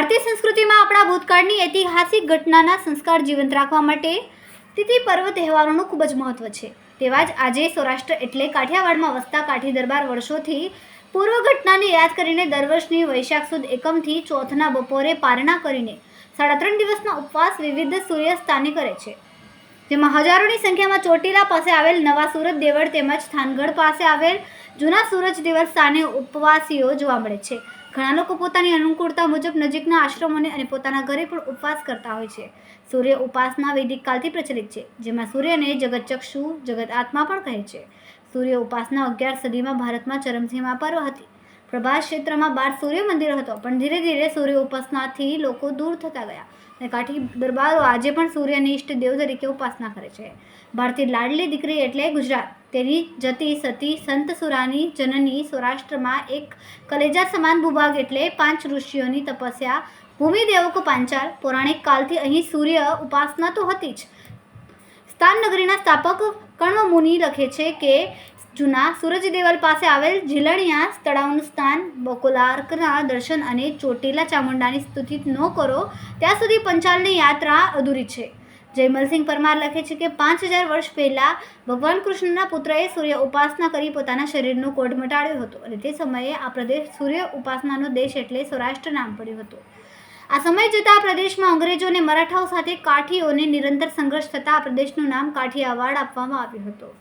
ભારતીય સંસ્કૃતિમાં આપણા ભૂતકાળની ઐતિહાસિક ઘટનાના સંસ્કાર જીવંત રાખવા માટે તિથિ, પર્વ, તહેવારોનું ખૂબ જ મહત્ત્વ છે. તેવા જ આજે સૌરાષ્ટ્ર એટલે કાઠિયાવાડમાં વસતા કાઠી દરબાર વર્ષોથી પૂર્વ ઘટનાને યાદ કરીને દર વર્ષની વૈશાખ સુદ એકમથી ચોથના બપોરે પારણા કરીને સાડા ત્રણ દિવસના ઉપવાસ વિવિધ સૂર્યસ્થાને કરે છે. જેમાં હજારોની સંખ્યામાં ચોટીલા પાસે આવેલ નવા સુરત દેવળ તેમજ થાનગઢ પાસે આવેલ જૂના સુરજ દેવળ સ્થાને ઉપવાસીઓ જોવા મળે છે. ઘણા લોકો પોતાની અનુકૂળતા મુજબ નજીકના આશ્રમોને અને પોતાના ઘરે પણ ઉપવાસ કરતા હોય છે. સૂર્ય ઉપાસના વૈદિક કાલથી પ્રચલિત છે, જેમાં સૂર્યને જગતચક્ષુ જગત આત્મા પણ કહે છે. સૂર્ય ઉપાસના અગિયાર સદીમાં ભારતમાં ચરમસીમા પર હતી. પ્રભાસ ક્ષેત્રમાં બાર સૂર્ય મંદિર હતો, પણ ધીરે ધીરે સૂર્ય ઉપાસનાથી લોકો દૂર થતા ગયા અને કાઠી દરબારો આજે પણ સૂર્યની ઇષ્ટ દેવ તરીકે ઉપાસના કરે છે. ભારતીય લાડલી દીકરી એટલે ગુજરાત. તેની જતી સતી સંત સુરાની જનની સૌરાષ્ટ્રમાં એક કલેજા સમાન ભૂભાગ એટલે પાંચ ઋષિઓની તપસ્યા. ભૂમિ દેવકો પાંચાલ, પૌરાણિક કાલથી અહીં સૂર્ય ઉપાસના તો હતી જ. સ્થાન નગરીના સ્થાપક કર્ણ મુનિ લખે છે કે, જૂના સૂરજ દેવલ પાસે આવેલ ઝીલણિયા તળાવનું સ્થાન બકોલાર્કના દર્શન અને ચોટીલા ચામુંડાની સ્તુતિ ન કરો, ત્યાં સુધી પંચાલની યાત્રા અધૂરી છે. જયમલસિંહ પરમાર લખે છે કે પાંચ હજાર વર્ષ પહેલાં ભગવાન કૃષ્ણના પુત્રએ સૂર્ય ઉપાસના કરી પોતાના શરીરનો કોઢ મટાડ્યો હતો અને તે સમયે આ પ્રદેશ સૂર્ય ઉપાસનાનો દેશ એટલે સૌરાષ્ટ્ર નામ પડ્યું હતું. આ સમય જતાં આ પ્રદેશમાં અંગ્રેજો અને મરાઠાઓ સાથે કાઠીઓને નિરંતર સંઘર્ષ થતાં આ પ્રદેશનું નામ કાઠિયાવાડ આપવામાં આવ્યું હતું.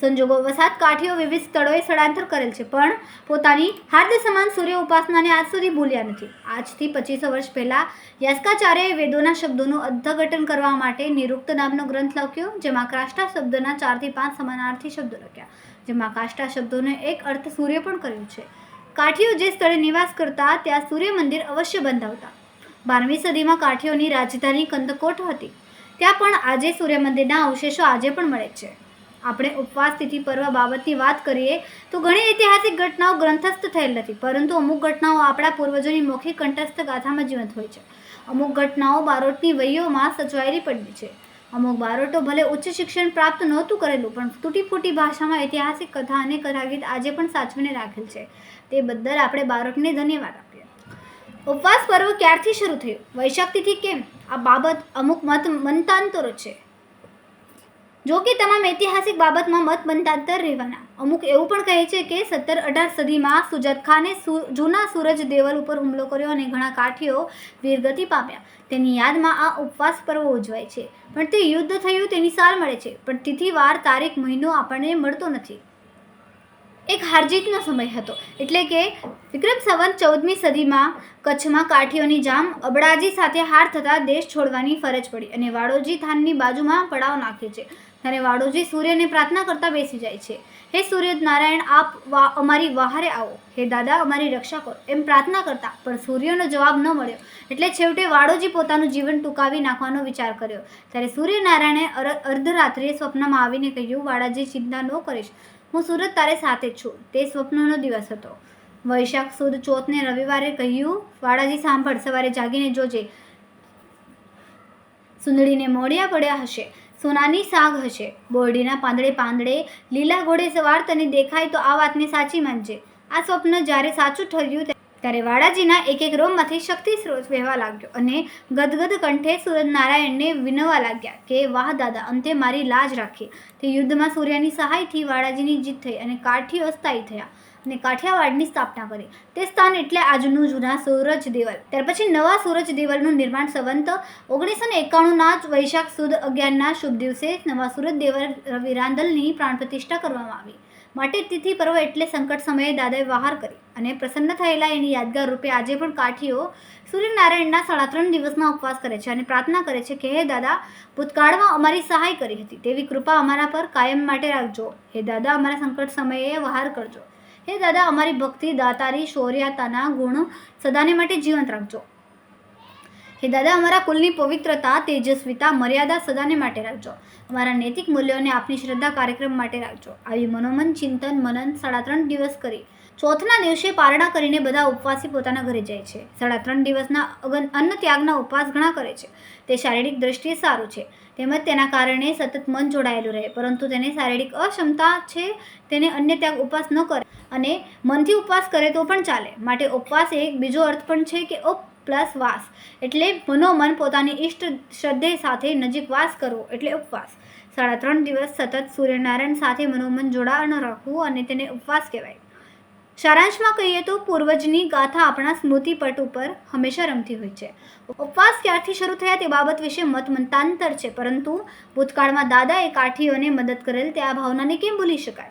સંજોગો વસાત કાઠીઓ વિવિધ સ્થળોએ સ્થળાંતર કરેલ છે. પણ પોતાની હાર્દ સમાન સૂર્ય ઉપાસનાને આજ સુધી ભૂલ્યા નથી. આજથી પચીસો વર્ષ પહેલાં યાસ્કાચાર્યએ વેદોના શબ્દોનું અર્થઘટન કરવા માટે નિરુક્ત નામનો ગ્રંથ લખ્યો, જેમાં ક્રાષ્ટા શબ્દના ચારથી પાંચ સમાનાર્થી શબ્દો લખ્યા, જેમાં કાષ્ટા શબ્દોનો એક અર્થ સૂર્ય પણ કર્યો છે. કાઠીઓ જે સ્થળે નિવાસ કરતા, ત્યાં સૂર્ય મંદિર અવશ્ય બંધાવતા. બારમી સદીમાં કાઠીઓની રાજધાની કંદકોટ હતી. ત્યાં પણ આજે સૂર્ય મંદિરના અવશેષો આજે પણ મળે છે. આપણે ઉપવાસ, તિથિ, પર્વ બાબતની વાત કરીએ, તો ઘણી ઐતિહાસિક ઘટનાઓ ગ્રંથસ્થ થયેલ નથી. પરંતુ અમુક ઘટનાઓ આપણા પૂર્વજોની મૌખિક કંઠસ્થ ગાથામાં જીવંત હોય છે. અમુક ઘટનાઓ બારોટની વહીઓમાં સચવાયેલી પડી છે. અમુક બારોટો ભલે ઉચ્ચ શિક્ષણ પ્રાપ્ત નહોતું કરેલું, પણ તૂટી ફૂટી ભાષામાં ઐતિહાસિક કથા અને કથાગીત આજે પણ સાચવીને રાખેલ છે. તે બદલ આપણે બારોટને ધન્યવાદ આપીએ. ઉપવાસ પર્વ ક્યારથી શરૂ થયું? વૈશાખ તિથિ કેમ? આ બાબત અમુક મત મંતાંતરો છે. જો કે તમામ ઐતિહાસિક બાબતમાં મત બંધાંતર રહેવાના. અમુક એવું પણ કહે છે કે સત્તર અઢાર સદીમાં સુજત ખાને જૂના સૂરજ દેવલ ઉપર હુમલો કર્યો અને ઘણા કાઠીઓ વીરગતિ પામ્યા. તેની યાદમાં આ ઉપવાસ પર્વ ઉજવાય છે. પણ તે યુદ્ધ થયું તેની સાર મળે છે. પણ તિથિવાર તારીખ, મહિનો આપણને મળતો નથી. એક હારજીતનો સમય હતો. એટલે કે વિક્રમ સંવંત ચૌદમી સદીમાં કચ્છમાં કાઠીઓની જામ અબડાજી સાથે હાર થતાં દેશ છોડવાની ફરજ પડી અને વાડોજી થાનની બાજુમાં પડાવ નાખે છે. ત્યારે વાડોજી સૂર્યને પ્રાર્થના કરતા બેસી જાય છે. હે સૂર્ય નારાયણ આપ અમારી વહારે આવો. હે દાદા, અમારી રક્ષા કરો. એમ પ્રાર્થના કરતા, પણ સૂર્યનો જવાબ ન મળ્યો. એટલે છેવટે વાડોજી પોતાનું જીવન ટૂંકાવી નાખવાનો વિચાર કર્યો. ત્યારે સૂર્યનારાયણે અર- અર્ધરાત્રિએ સ્વપ્નમાં આવીને કહ્યું, વાડાજી, ચિંતા ન કરીશ. હું સુરત તારે સાથે છું. તે સ્વપ્નનો દિવસ હતો. વૈશાખ સુદ ચોથને રવિવારે કહ્યું, વાડાજી, સાંભળ, સવારે જાગીને જોજે. સુંદડીને મોડિયા પડ્યા હશે. સોનાની સાગ હશે. બોરડીના પાંદડે પાંદડે લીલા ઘોડે સવાર તને દેખાય તો આ વાતને સાચી માનજે. આ સ્વપ્ન જ્યારે સાચું ઠર્યું ત્યારે વાડાજીના એક એક રોમમાંથી શક્તિ સ્ત્રોત વહેવા લાગ્યો અને ગદગદ કંઠે સૂર્યનારાયણને વિનવા લાગ્યા કે, વાહ દાદા, અંતે મારી લાજ રાખી. તે યુદ્ધમાં સૂર્યની સહાયથી વાડાજીની જીત થઈ અને કાઠીઓ સ્થાયી થયા. અને કાઠિયાવાડની સ્થાપના કરી. તે સ્થાન એટલે આજનું જૂના સૂરજ દેવલ. ત્યાર પછી નવા સૂરજ દેવલનું નિર્માણ સંવંત ઓગણીસો ને એકાણુંના વૈશાખ સુદ અગિયારના શુભ દિવસે નવા સુરત દેવલ રવિ રાંદલની પ્રાણ પ્રતિષ્ઠા કરવામાં આવી. માટે તિથિ પર્વ એટલે સંકટ સમયે દાદાએ વહાર કરી અને પ્રસન્ન થયેલા એની યાદગાર રૂપે આજે પણ કાઠીઓ સૂર્યનારાયણના સાડા ત્રણ દિવસના ઉપવાસ કરે છે અને પ્રાર્થના કરે છે કે, હે દાદા, ભૂતકાળમાં અમારી સહાય કરી હતી. તેવી કૃપા અમારા પર કાયમ માટે રાખજો. હે દાદા, અમારા સંકટ સમયે વહાર કરજો. હે દાદા, અમારી ભક્તિ, દાતારી, શૌર્યતાના ગુણ સદાને માટે જીવંત રાખજો. હે દાદા, અમારા કુલની પવિત્રતા, તેજસ્વીતા, મર્યાદા સદાને માટે રાખજો. અમારા નૈતિક મૂલ્યોને આપની શ્રદ્ધા કાર્યક્રમ માટે રાખજો. આવી મનોમન, ચિંતન, મનન સાડા ત્રણ દિવસ કરી ચોથના દિવસે પારણા કરીને બધા ઉપવાસી પોતાના ઘરે જાય છે. સાડા ત્રણ દિવસના અગન અન્ન ત્યાગના ઉપવાસ ઘણા કરે છે. તે શારીરિક દ્રષ્ટિએ સારું છે. તેમજ તેના કારણે સતત મન જોડાયેલું રહે, પરંતુ તેને શારીરિક અક્ષમતા છે તેને અન્ય ત્યાગ ઉપવાસ ન કરે. અને મનથી ઉપવાસ કરે તો પણ ચાલે. માટે ઉપવાસ એક બીજો અર્થ પણ છે કે ઉપ પ્લસ વાસ. એટલે મનોમન પોતાની ઈષ્ટ શ્રદ્ધે સાથે નજીક વાસ કરવો એટલે ઉપવાસ. સાડા ત્રણ દિવસ સતત સૂર્યનારાયણ સાથે મનોમન જોડાણ રાખવું અને તેને ઉપવાસ કહેવાય. સારાંશમાં કહીએ તો પૂર્વજની ગાથા આપણા સ્મૃતિપટ ઉપર હંમેશા રમતી હોય છે. ઉપવાસ ક્યારથી શરૂ થયા તે બાબત વિશે મત મંતાંતર છે, પરંતુ ભૂતકાળમાં દાદાએ કાઠીઓને મદદ કરેલ તે આ ભાવનાને કેમ ભૂલી શકાય?